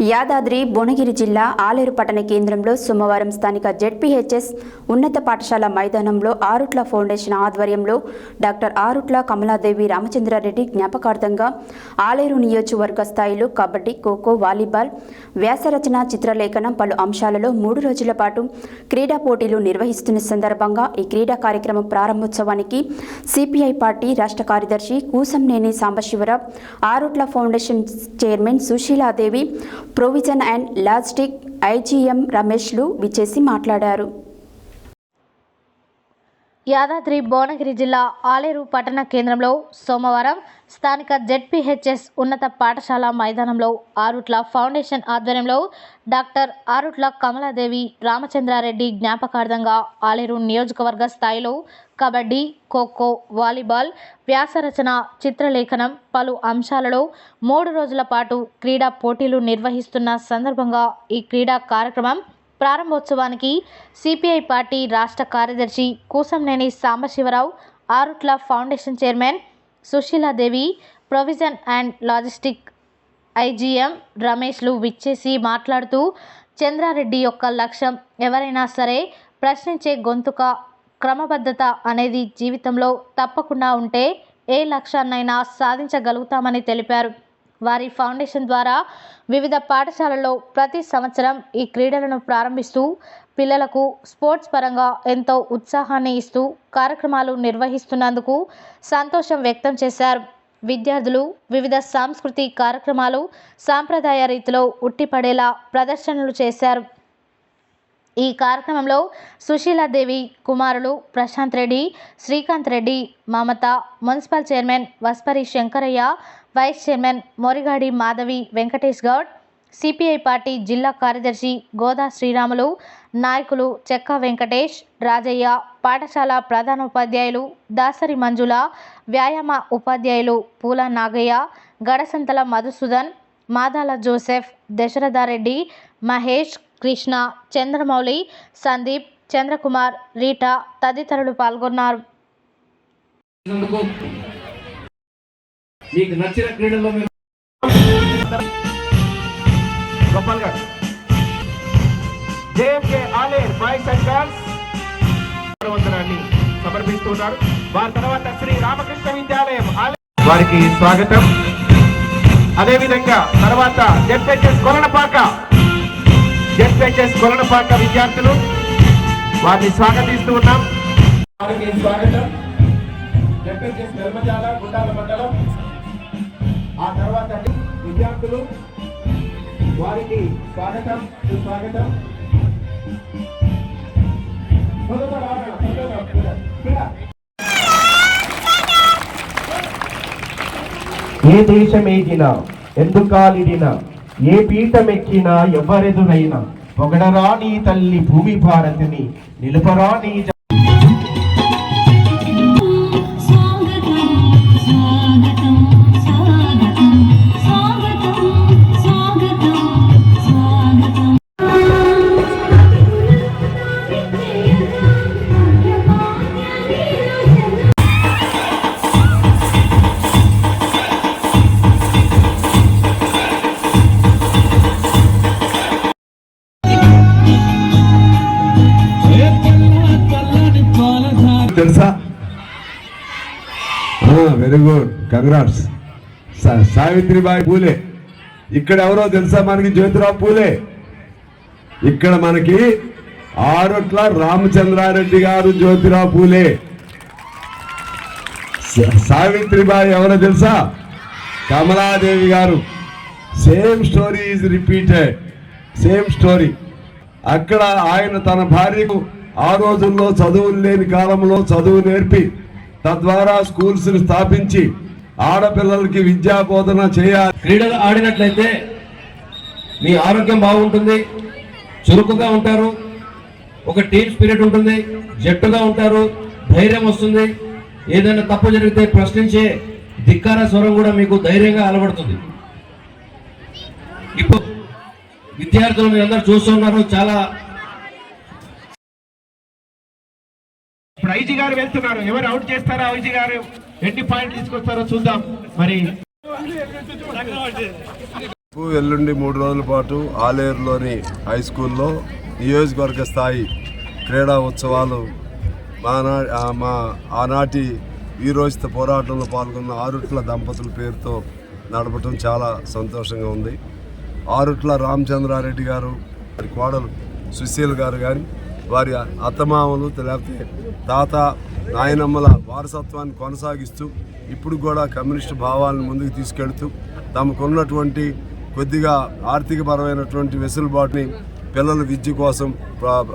యాదాద్రి భువనగిరి జిల్లా ఆలేరు పట్టణ కేంద్రంలో సోమవారం స్థానిక జెడ్పీహెచ్ఎస్ ఉన్నత పాఠశాల మైదానంలో ఆరుట్ల ఫౌండేషన్ ఆధ్వర్యంలో డాక్టర్ ఆరుట్ల కమలాదేవి రామచంద్రారెడ్డి జ్ఞాపకార్థంగా ఆలేరు నియోజకవర్గ స్థాయిలో కబడ్డీ ఖోఖో వాలీబాల్ వ్యాసరచన చిత్రలేఖనం పలు అంశాలలో మూడు రోజుల పాటు క్రీడా పోటీలు నిర్వహిస్తున్న సందర్భంగా ఈ క్రీడా కార్యక్రమం ప్రారంభోత్సవానికి సిపిఐ పార్టీ రాష్ట్ర కార్యదర్శి Koosamneni Sambasivarao Arutla foundation chairman Susheeladevi provision and logistic IGM రమేష్లు విచ్చేసి మాట్లాడారు. యాదాద్రి భువనగిరి జిల్లా ఆలేరు పట్టణ కేంద్రంలో సోమవారం స్థానిక జెడ్పీహెచ్ఎస్ ఉన్నత పాఠశాల మైదానంలో ఆరుట్ల ఫౌండేషన్ ఆధ్వర్యంలో డాక్టర్ ఆరుట్ల కమలాదేవి రామచంద్రారెడ్డి జ్ఞాపకార్థంగా ఆలేరు నియోజకవర్గ స్థాయిలో కబడ్డీ ఖోఖో వాలీబాల్ వ్యాసరచన చిత్రలేఖనం పలు అంశాలలో మూడు రోజుల పాటు క్రీడా పోటీలు నిర్వహిస్తున్న సందర్భంగా ఈ క్రీడా కార్యక్రమం ప్రారంభోత్సవానికి సిపిఐ పార్టీ రాష్ట్ర కార్యదర్శి Koosamneni Sambasivarao Arutla foundation chairman Susheeladevi provision and logistic IGM రమేష్లు విచ్చేసి మాట్లాడుతూ చంద్రారెడ్డి యొక్క లక్ష్యం ఎవరైనా సరే ప్రశ్నించే గొంతుక క్రమబద్ధత అనేది జీవితంలో తప్పకుండా ఉంటే ఏ లక్ష్యాన్నైనా సాధించగలుగుతామని తెలిపారు. వారి ఫౌండేషన్ ద్వారా వివిధ పాఠశాలల్లో ప్రతి సంవత్సరం ఈ క్రీడలను ప్రారంభిస్తూ పిల్లలకు స్పోర్ట్స్ పరంగా ఎంతో ఉత్సాహాన్ని ఇస్తూ కార్యక్రమాలు నిర్వహిస్తున్నందుకు సంతోషం వ్యక్తం చేశారు. విద్యార్థులు వివిధ సాంస్కృతిక కార్యక్రమాలు సాంప్రదాయ రీతిలో ఉట్టిపడేలా ప్రదర్శనలు చేశారు. ఈ కార్యక్రమంలో సుశీలాదేవి కుమారులు Prashanth Reddy Srikanth Reddy Mamata municipal chairman Vaspari Shankaraiah vice chairman Morigadi Madhavi Venkatesh Goud CPI party జిల్లా కార్యదర్శి గోదా శ్రీరాములు నాయకులు చెక్క వెంకటేష్ రాజయ్య పాఠశాల ప్రధానోపాధ్యాయులు దాసరి మంజుల వ్యాయామ ఉపాధ్యాయులు పూల నాగయ్య గడసంతల మధుసూదన్ మాదాల జోసెఫ్ దశరథారెడ్డి మహేష్ కృష్ణ చంద్రమౌళి సందీప్ చంద్రకుమార్ రీటా తదితరులు పాల్గొన్నారు. మీకు నచ్చిన క్రీడల్లో మీరు JMK Aler boys and girls వందనాన్ని సమర్పిస్తున్నారు. వారి తర్వాత శ్రీ రామకృష్ణ విద్యాలయం వారికి స్వాగతం. అదే విధంగా తర్వాత జెడ్పెచ్ఎస్ కొలనపాక జెడ్పెచ్ఎస్ కొలనపాక విద్యార్థులు వారిని స్వాగతిస్తూ ఉన్నాం. వారికి స్వాగతం. జెడ్పెచ్ఎస్ ధర్మజాల గుండాల మండలం. ఆ తర్వాత విద్యార్థులు వారికి స్వాగతం సుస్వాగతం. తొందరగా రావాలి, ఏ దేశమేగినా ఎందుకాలిడినా ఏ పీఠమెక్కినా ఎవరెదురైనా పొగడరా నీ తల్లి భూమి భారతిని నిలుపరా తెలుసా? Very good congrats Savitribai Phule. ఇక్కడ ఎవరో తెలుసా మనకి? జ్యోతిరావు పూలే. ఇక్కడ మనకి ఆరుట్ల రామచంద్రారెడ్డి గారు జ్యోతిరావు పూలే. సావిత్రిబాయి ఎవరో తెలుసా? కమలాదేవి గారు. Same story is repeated same story అక్కడ ఆయన తన భార్యకు ఆ రోజుల్లో చదువులు లేని కాలంలో చదువు నేర్పి తద్వారా స్కూల్స్ స్థాపించి ఆడపిల్లలకి విద్యా బోధన చేయాలి. క్రీడలు ఆడినట్లయితే మీ ఆరోగ్యం బాగుంటుంది చురుకుగా ఉంటారు ఒక టీమ్ స్పిరిట్ ఉంటుంది జట్టుగా ఉంటారు ధైర్యం వస్తుంది. ఏదైనా తప్పు జరిగితే ప్రశ్నించే ధిక్కార స్వరం కూడా మీకు ధైర్యంగా అలవడుతుంది. ఇప్పుడు విద్యార్థులు మీరు అందరూ చూస్తున్నారు చాలా ఇప్పుడు ఐజీ గారు వెళ్తున్నారు. ఎవరు అవుట్ చేస్తారా ఐజీ గారు? ఎన్ని పాయింట్లు తీసుకొస్తారో చూద్దాం. మరి ఎల్లుండి మూడు రోజుల పాటు ఆలేరులోని హై స్కూల్లో నియోజకవర్గ స్థాయి క్రీడా ఉత్సవాలు మా నా మా ఆనాటి వీరోచిత పోరాటంలో పాల్గొన్న ఆరుట్ల దంపతుల పేరుతో నడపటం చాలా సంతోషంగా ఉంది. ఆరుట్ల రామచంద్రారెడ్డి గారు కోడలు సుశీల్ గారు కానీ వారి అత్తమామలు లేకపోతే తాత నాయనమ్మల వారసత్వాన్ని కొనసాగిస్తూ ఇప్పుడు కూడా కమ్యూనిస్టు భావాలను ముందుకు తీసుకెళ్తూ తమకున్నటువంటి కొద్దిగా ఆర్థికపరమైనటువంటి వెసులుబాటుని పిల్లల విద్య కోసం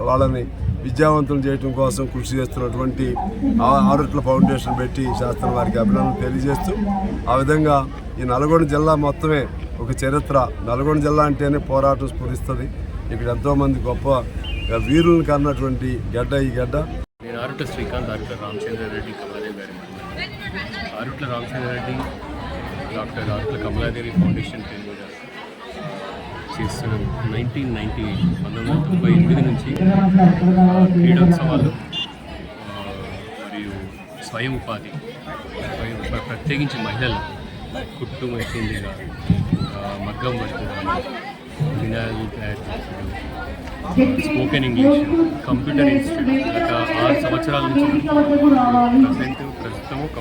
వాళ్ళని విద్యావంతులు చేయడం కోసం కృషి చేస్తున్నటువంటి ఆరుట్ల ఫౌండేషన్ పెట్టి శాస్త్రం వారికి అభినందనలు తెలియజేస్తూ ఆ విధంగా ఈ నల్గొండ జిల్లా మొత్తమే ఒక చరిత్ర. నల్గొండ జిల్లా అంటేనే పోరాటం స్ఫురిస్తుంది. ఇక్కడ ఎంతోమంది గొప్ప వీరులను కన్నటువంటి గడ్డ ఈ గడ్డ. నేను అరుట్ల శ్రీకాంత్ ఆరుట్ల రామచంద్రారెడ్డి కమలాదేవి గారి అరుట్ల రామచంద్ర రామచంద్రారెడ్డి డాక్టర్ అరుట్ల కమలాదేవి ఫౌండేషన్ పేరు మీద చేస్తున్నాను నైన్టీన్ నైంటీ పంతొమ్మిది వందల తొంభై ఎనిమిది నుంచి క్రీడోత్సవాలు మరియు స్వయం ఉపాధి స్వయం ప్రత్యేకించి మహిళలు కుట్టు మెషిన్గా మగ్గం వర్క్ వినాయలు తయారు స్పోకెన్ ఇంగ్లీష్ కంప్యూటర్ ఇన్స్టిట్యూట్. గత ఆరు సంవత్సరాల నుంచి ప్రజెంట్ ప్రస్తుతం ఒక